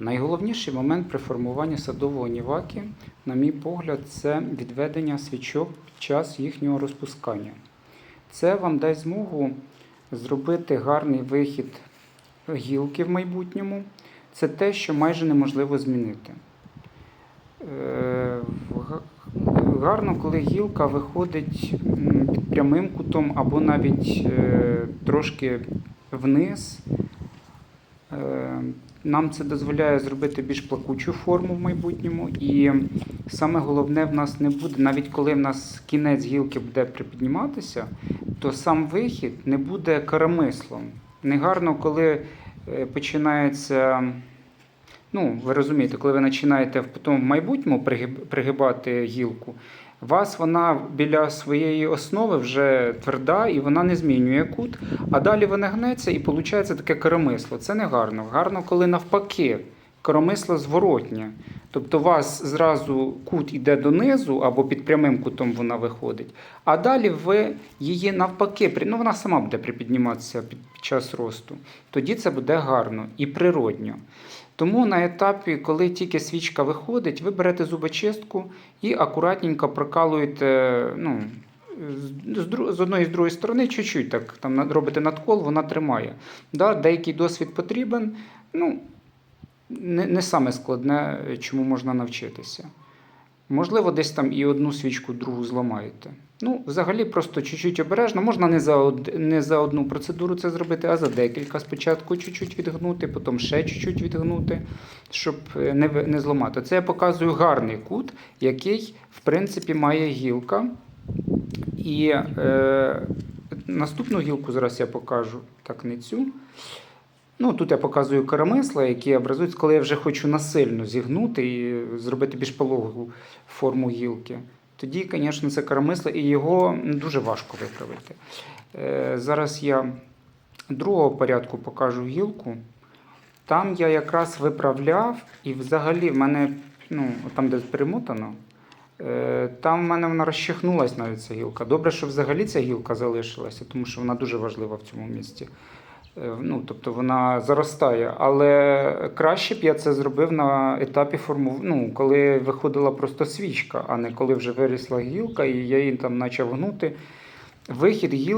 Найголовніший момент при формуванні садового ніваки, на мій погляд, це відведення свічок під час їхнього розпускання. Це вам дасть змогу зробити гарний вихід гілки в майбутньому. Це те, що майже неможливо змінити. Е, Гарно, коли гілка виходить під прямим кутом або навіть е, трошки вниз. Нам це дозволяє зробити більш плакучу форму в майбутньому. І саме головне в нас не буде, навіть коли в нас кінець гілки буде припідніматися, то сам вихід не буде карамислом. Негарно, коли е, починається. Ну, ви розумієте, коли ви починаєте потім в майбутньому пригибати гілку, вас вона біля своєї основи вже тверда і вона не змінює кут, а далі вона гнеться і виходить таке керамисло. Це не гарно. Гарно, коли навпаки, коромисло зворотнє. Тобто у вас зразу кут іде донизу або під прямим кутом вона виходить, а далі ви її навпаки, ну вона сама буде припідніматися під, час росту. Тоді це буде гарно і природньо. Тому на етапі, коли тільки свічка виходить, ви берете зубочистку і акуратненько прокалуєте ну, з, одної з другої сторони, чуть-чуть так там робите надкол, вона тримає. Да, деякий досвід потрібен. Ну, не, не саме складне, чому можна навчитися. Можливо, десь там і одну свічку, другу зламаєте. Ну, взагалі, просто чуть-чуть обережно. Можна не за, од... не за одну процедуру це зробити, а за декілька. Спочатку чуть-чуть відгнути, потім ще чуть-чуть відгнути, щоб е, не, не зламати. Це я показую гарний кут, який, в принципі, має гілка. І е, наступну гілку зараз я покажу, так не цю. Ну, тут я показую коромисла, які образуються, коли я вже хочу насильно зігнути і зробити більш пологу форму гілки. Тоді, звісно, це коромисло, і його дуже важко виправити. Е, зараз я другого порядку покажу гілку. Там я якраз виправляв, і взагалі в мене, ну, там, де перемотано, е, там в мене вона розчихнулась навіть ця гілка. Добре, що взагалі ця гілка залишилася, тому що вона дуже важлива в цьому місці. Е, Ну, тобто вона заростає. Але краще б я це зробив на етапі форму, ну, коли виходила просто свічка, а не коли вже вирісла гілка, і я її там почав гнути. Вихід гілки.